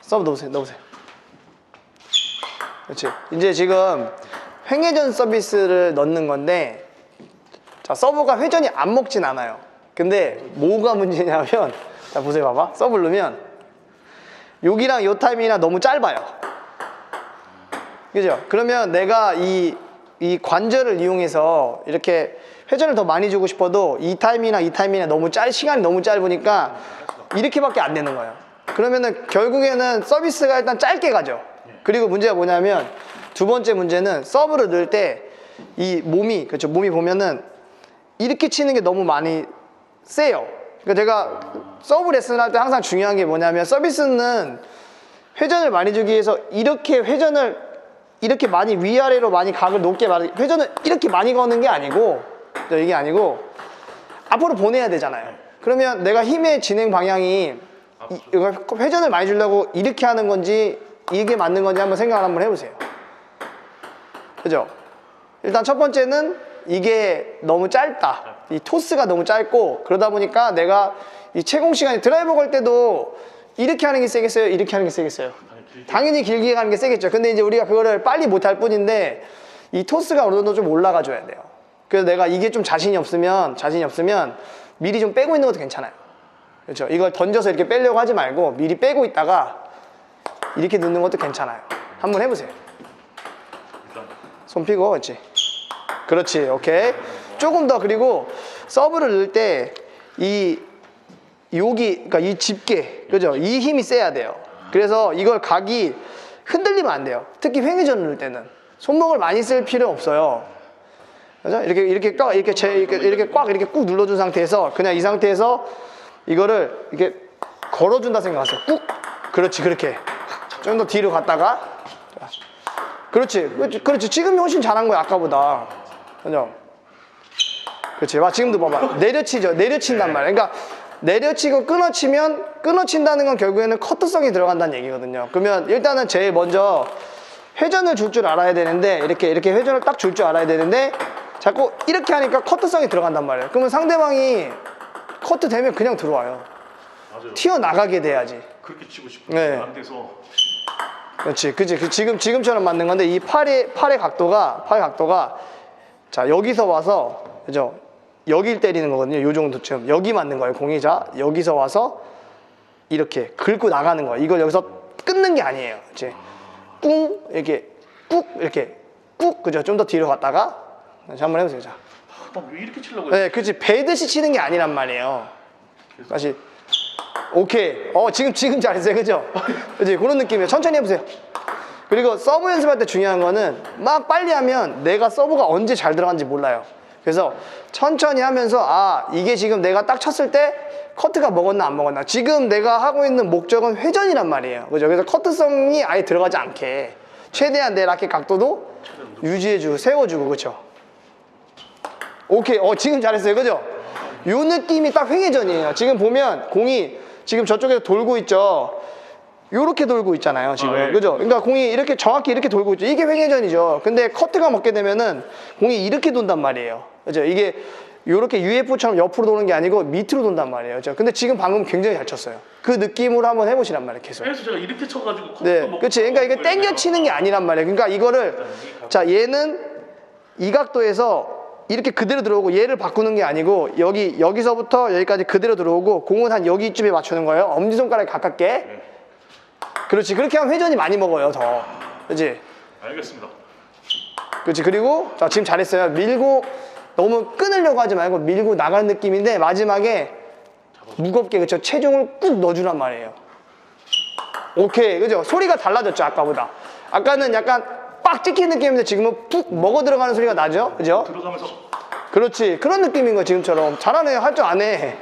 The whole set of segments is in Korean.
서브 넣으세요. 넣으세요. 그렇지. 이제 지금 횡회전 서비스를 넣는 건데 자 서브가 회전이 안 먹진 않아요. 근데 뭐가 문제냐면 자 보세요, 봐봐. 서브를 넣으면 여기랑 요 타이밍이랑 너무 짧아요. 그죠? 그러면 내가 이, 이 관절을 이용해서 이렇게 회전을 더 많이 주고 싶어도 이 타이밍이나 이 타이밍이 너무 짧, 시간이 너무 짧으니까 이렇게밖에 안 되는 거예요. 그러면은 결국에는 서비스가 일단 짧게 가죠. 그리고 문제가 뭐냐면 두 번째 문제는 서브를 넣을 때 이 몸이, 그렇죠. 몸이 보면은 이렇게 치는 게 너무 많이 세요. 그러니까 제가 서브 레슨을 할때 항상 중요한 게 뭐냐면 서비스는 회전을 많이 주기 위해서 이렇게 회전을 이렇게 많이 위아래로 많이 각을 높게 많이 회전을 이렇게 많이 거는 게 아니고 이게 아니고 앞으로 보내야 되잖아요. 그러면 내가 힘의 진행 방향이 이- 이거 회전을 많이 주려고 이렇게 하는 건지 이게 맞는 건지 한번 생각을 한번 해보세요. 그죠? 일단 첫 번째는 이게 너무 짧다. 이 토스가 너무 짧고 그러다 보니까 내가 이 채공 시간이 드라이버 걸 때도 이렇게 하는 게 세겠어요? 이렇게 하는 게 세겠어요? 당연히 길게 가는 게 세겠죠. 근데 이제 우리가 그거를 빨리 못할 뿐인데 이 토스가 어느 정도 좀 올라가 줘야 돼요. 그래서 내가 이게 좀 자신이 없으면 자신이 없으면 미리 좀 빼고 있는 것도 괜찮아요. 그렇죠. 이걸 던져서 이렇게 빼려고 하지 말고 미리 빼고 있다가 이렇게 넣는 것도 괜찮아요. 한번 해보세요. 손 피고 그렇지. 그렇지. 오케이. 조금 더 그리고 서브를 넣을 때 이 여기 그러니까 이 집게 그죠? 이 힘이 세야 돼요. 그래서 이걸 각이 흔들리면 안 돼요. 특히 횡회전 넣을 때는 손목을 많이 쓸 필요 없어요. 그죠? 이렇게 이렇게 꽉 이렇게 제 이렇게 이렇게 꽉 이렇게 꾹 눌러준 상태에서 그냥 이 상태에서 이거를 이렇게 걸어준다 생각하세요. 꾹. 그렇지 그렇게. 좀 더 뒤로 갔다가. 그렇지 그렇지 지금이 훨씬 잘한 거야 아까보다. 그죠? 그렇지. 봐 지금도 봐봐. 내려치죠. 내려친단 말이야. 그러니까 내려치고 끊어치면 끊어친다는 건 결국에는 커트성이 들어간다는 얘기거든요. 그러면 일단은 제일 먼저 회전을 줄 줄 알아야 되는데 이렇게 이렇게 회전을 딱 줄 줄 알아야 되는데 자꾸 이렇게 하니까 커트성이 들어간단 말이에요. 그러면 상대방이 커트 되면 그냥 들어와요 맞아요. 튀어나가게 돼야지 그렇게 치고 싶은데 네. 안 돼서 그렇지, 그지. 그 지금 지금처럼 맞는 건데 이 팔의 팔의 각도가 팔의 각도가 자 여기서 와서 그죠? 여길 때리는 거거든요. 요 정도쯤 여기 맞는 거예요. 공이 자 여기서 와서 이렇게 긁고 나가는 거예요. 이걸 여기서 끊는 게 아니에요. 이제 뿡 이렇게 꾹 이렇게 꾹 그죠? 좀 더 뒤로 갔다가 다시 한번 해보세요. 자, 아, 나왜 이렇게 치려고? 네, 그렇지. 배듯이 치는 게 아니란 말이에요. 다시 오케이. 어 지금 지금 잘했어요, 그죠? 그지 그런 느낌이에요. 천천히 해보세요. 그리고 서브 연습할 때 중요한 거는 막 빨리 하면 내가 서브가 언제 잘 들어간지 몰라요. 그래서 천천히 하면서 아 이게 지금 내가 딱 쳤을 때 커트가 먹었나 안 먹었나. 지금 내가 하고 있는 목적은 회전이란 말이에요. 그죠? 그래서 커트성이 아예 들어가지 않게 최대한 내 라켓 각도도 유지해주고 세워주고 그렇죠. 오케이. 어, 지금 잘했어요. 그죠? 요 느낌이 딱 횡회전이에요. 지금 보면 공이 지금 저쪽에서 돌고 있죠. 요렇게 돌고 있잖아요, 지금. 아, 예. 그죠? 그러니까 공이 이렇게 정확히 이렇게 돌고 있죠. 이게 횡회전이죠. 근데 커트가 먹게 되면은 공이 이렇게 돈단 말이에요. 그죠? 이게 요렇게 UFO처럼 옆으로 도는 게 아니고 밑으로 돈단 말이에요. 그죠? 근데 지금 방금 굉장히 잘 쳤어요. 그 느낌으로 한번 해보시란 말이에요, 계속. 그래서 제가 이렇게 쳐가지고 컵도 네, 먹고 그렇지. 그러니까 이게 땡겨 치는 게 아니란 말이에요. 그러니까 이거를 자 얘는 이 각도에서 이렇게 그대로 들어오고 얘를 바꾸는 게 아니고 여기 여기서부터 여기까지 그대로 들어오고 공은 한 여기쯤에 맞추는 거예요. 엄지 손가락 가깝게. 그렇지. 그렇게 하면 회전이 많이 먹어요. 더. 그렇지. 알겠습니다. 그렇지. 그리고 자 지금 잘했어요. 밀고 너무 끊으려고 하지 말고 밀고 나가는 느낌인데 마지막에 무겁게 그쵸 체중을 꾹 넣어주란 말이에요. 오케이 그죠? 소리가 달라졌죠 아까보다. 아까는 약간 빡 찍힌 느낌인데 지금은 푹 먹어 들어가는 소리가 나죠, 그죠? 들어가면서 그렇지 그런 느낌인 거 지금처럼 잘하네 할 줄 아네.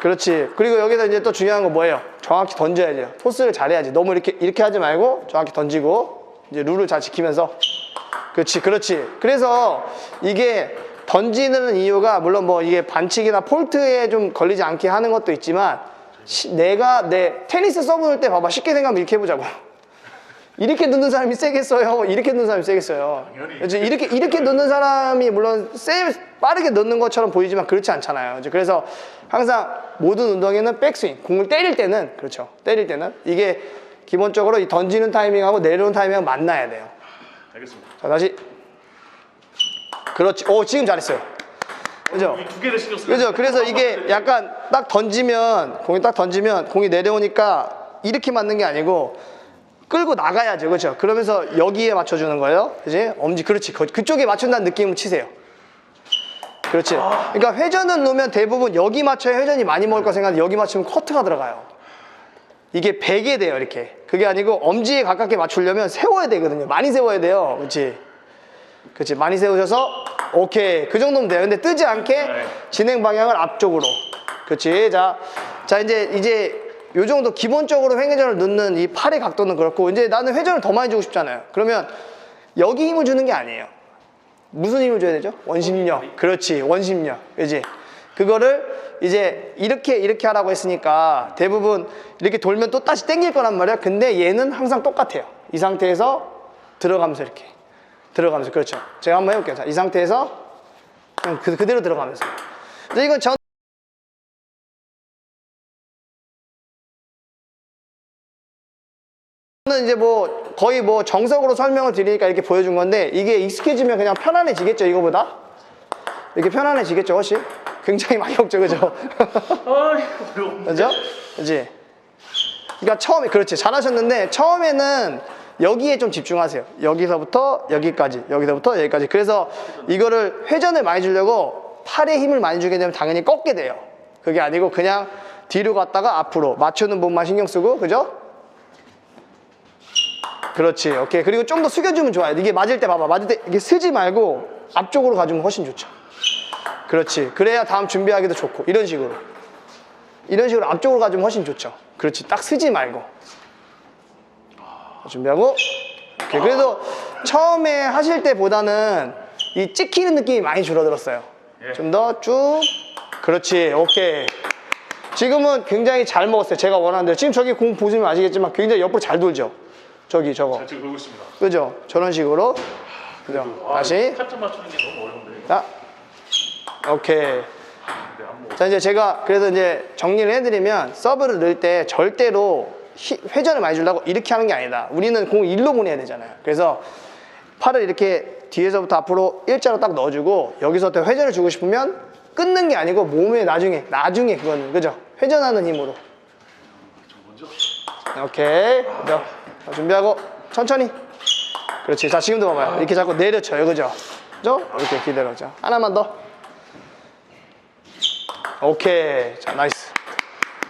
그렇지. 그리고 여기서 이제 또 중요한 건 뭐예요? 정확히 던져야 돼요. 토스를 잘해야지. 너무 이렇게 이렇게 하지 말고 정확히 던지고 이제 룰을 잘 지키면서 그렇지, 그렇지. 그래서 이게 던지는 이유가 물론 뭐 이게 반칙이나 폴트에 좀 걸리지 않게 하는 것도 있지만 시- 내가 내 테니스 서브 넣을 때 봐봐 쉽게 생각하면 이렇게 해보자고. 이렇게 넣는 사람이 세겠어요? 이렇게 넣는 사람이 세겠어요? 그렇지? 이렇게 이렇게 넣는 사람이 물론 세 빠르게 넣는 것처럼 보이지만 그렇지 않잖아요. 그래서 항상 모든 운동에는 백스윙, 공을 때릴 때는 그렇죠. 때릴 때는 이게 기본적으로 이 던지는 타이밍하고 내려오는 타이밍하고 만나야 돼요. 알겠습니다. 자 다시 그렇지. 오 지금 잘했어요. 그죠? 이두 개를 신경 그죠? 그래서 이게 약간 딱 던지면 공이 딱 던지면 공이 내려오니까 이렇게 맞는 게 아니고 끌고 나가야죠, 그렇죠? 그러면서 여기에 맞춰주는 거예요, 그지? 엄지, 그렇지. 그- 그쪽에 맞춘다는 느낌으로 치세요. 그렇지. 그러니까 회전을 놓으면 대부분 여기 맞춰야 회전이 많이 먹을 거 생각하는데 여기 맞추면 커트가 들어가요. 이게 베게 돼요, 이렇게. 그게 아니고 엄지에 가깝게 맞추려면 세워야 되거든요. 많이 세워야 돼요, 그렇지? 그렇지. 많이 세우셔서 오케이 그 정도면 돼요. 근데 뜨지 않게 네. 진행 방향을 앞쪽으로. 그렇지. 자, 자 이제 이제 요 정도 기본적으로 횡회전을 넣는 이 팔의 각도는 그렇고 이제 나는 회전을 더 많이 주고 싶잖아요. 그러면 여기 힘을 주는 게 아니에요. 무슨 힘을 줘야 되죠? 원심력. 그렇지. 원심력. 그지? 그거를 이제 이렇게 이렇게 하라고 했으니까 대부분 이렇게 돌면 또 다시 당길 거란 말이야. 근데 얘는 항상 똑같아요. 이 상태에서 들어가면서 이렇게 들어가면서 그렇죠. 제가 한번 해볼게요. 자, 이 상태에서 그, 그대로 들어가면서. 이건 전 저는 이제 뭐 거의 뭐 정석으로 설명을 드리니까 이렇게 보여준 건데 이게 익숙해지면 그냥 편안해지겠죠 이거보다? 이렇게 편안해지겠죠 훨씬 굉장히 많이 없죠 그죠. 그죠? 그지? 그러니까 처음에 그렇지. 잘하셨는데 처음에는 여기에 좀 집중하세요. 여기서부터 여기까지 여기서부터 여기까지. 그래서 이거를 회전을 많이 주려고 팔에 힘을 많이 주게 되면 당연히 꺾게 돼요. 그게 아니고 그냥 뒤로 갔다가 앞으로 맞추는 부분만 신경 쓰고 그죠 그렇지. 오케이. 그리고 좀 더 숙여주면 좋아요. 이게 맞을 때 봐봐. 맞을 때 이게 쓰지 말고 앞쪽으로 가주면 훨씬 좋죠. 그렇지. 그래야 다음 준비하기도 좋고. 이런 식으로. 이런 식으로 앞쪽으로 가주면 훨씬 좋죠. 그렇지. 딱 쓰지 말고. 준비하고. 오케이. 그래도 처음에 하실 때보다는 이 찍히는 느낌이 많이 줄어들었어요. 예. 좀더 쭉. 그렇지. 오케이. 지금은 굉장히 잘 먹었어요. 제가 원하는 대로. 지금 저기 공 보시면 아시겠지만 굉장히 옆으로 잘 돌죠. 저기 저거. 잘 지금 있습니다. 그죠? 저런 식으로. 그죠? 아, 다시. 카트 맞추는 게 너무 어려운데. 자. 오케이. 근데 안 먹어. 자, 이제 제가 그래서 이제 정리를 해드리면 서브를 넣을 때 절대로 히- 회전을 많이 주려고 이렇게 하는 게 아니다. 우리는 공 일로 보내야 되잖아요. 그래서 팔을 이렇게 뒤에서부터 앞으로 일자로 딱 넣어주고 여기서부터 회전을 주고 싶으면 끊는 게 아니고 몸에 나중에, 나중에 그거는, 그죠? 회전하는 힘으로. 저 먼저. 오케이. 그죠? 자, 준비하고 천천히. 그렇지. 자, 지금도 봐봐요. 이렇게 자꾸 내려쳐요. 그죠? 그죠? 이렇게 기다려죠. 하나만 더. 오케이. 자, 나이스.